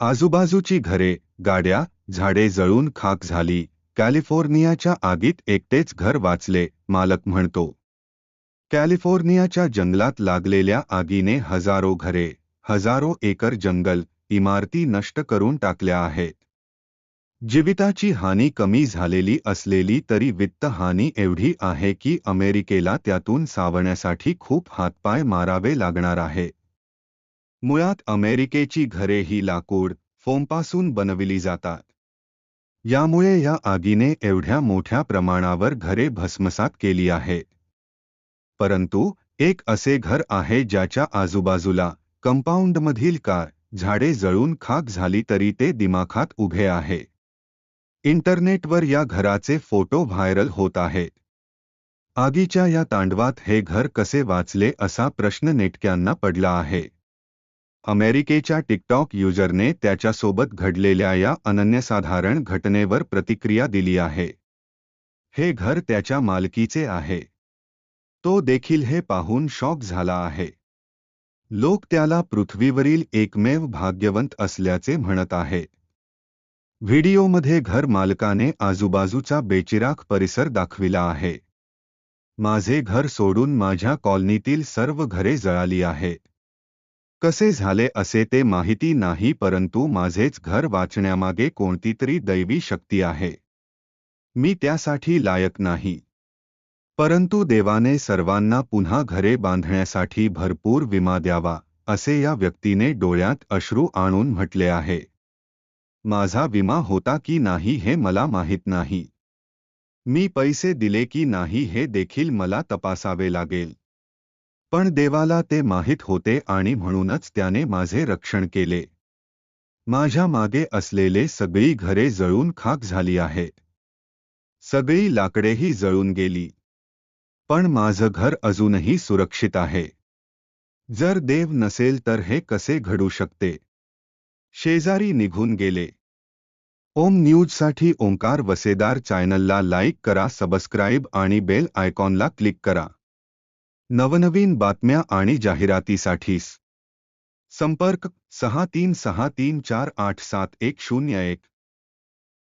आजूबाजूची घरे गाड्या झाडे जळून खाक झाली. कॅलिफोर्नियाच्या आगीत एकटेच घर वाचले मालक म्हणतो. कॅलिफोर्नियाच्या जंगलात लागलेल्या आगीने हजारो घरे हजारो एकर जंगल इमारती नष्ट करून टाकल्या आहेत. जीविताची हानी कमी झालेली असलेली तरी वित्त हानी एवढी आहे की अमेरिकेला त्यातून सावण्यासाठी खूप हातपाय मारावे लागणार आहे. मुळात अमेरिकेची घरे ही लाकूड फोमपासून बनविली जातात. यामुळे या आगीने एवढ्या मोठ्या प्रमाणावर घरे भस्मसात केली आहेत. परंतु एक असे घर आहे ज्याच्या आजूबाजूला कंपाऊंडमधील कार, झाडे जळून खाक झाली तरी ते दिमाखात उभे आहे. इंटरनेटवर या घराचे फ़ोटो व्हायरल होत आहेत. आगीच्या या तांडवात हे घर कसे वाचले असा प्रश्न नेटक्यांना पडला आहे. अमेरिकेच्या टिकटॉक युजरने त्याच्यासोबत घडलेल्या या अनन्यसाधारण घटनेवर प्रतिक्रिया दिली आहे. हे घर त्याच्या मालकीचे आहे. तो देखील हे पाहून शॉक झाला आहे. लोक त्याला पृथ्वीवरील एकमेव भाग्यवंत असल्याचे म्हणत आहे. व्हिडिओमध्ये घर मालकाने आजूबाजूचा बेचिराख परिसर दाखविला आहे. माझे घर सोडून माझ्या कॉलनीतील सर्व घरे जळाली आहेत कसे झाले असे ते माहिती नाही, परंतु माझेच घर वाचण्यामागे कोणतीतरी दैवी शक्ती आहे. मी त्यासाठी लायक नाही. परंतु देवाने सर्वांना पुन्हा घरे बांधण्यासाठी भरपूर विमा द्यावा, असे या व्यक्तीने डोळ्यात अश्रू आणून म्हटले आहे. माझा विमा होता की नाही हे मला माहीत नाही. मी पैसे दिले की नाही हे देखील मला तपासावे लागेल. पण देवाला ते माहीत होते आणि म्हणूनच त्याने माझे रक्षण केले. माझ्या मागे असलेले सगळी घरे जळून खाक झाली आहेत सगळी लाकडेही जळून गेली. पण माझं घर अजूनही सुरक्षित आहे. जर देव नसेल तर हे कसे घडू शकते? शेजारी निघून गेले. ओम न्यूजसाठी ओंकार वसेदार चॅनलला लाईक करा, सबस्क्राईब आणि बेल आयकॉनला क्लिक करा. नवनवीन बातम्या आणि जाहिरातीसाठीस. संपर्क सहा तीन सहा तीन चार आठ सात एक शून्य एक.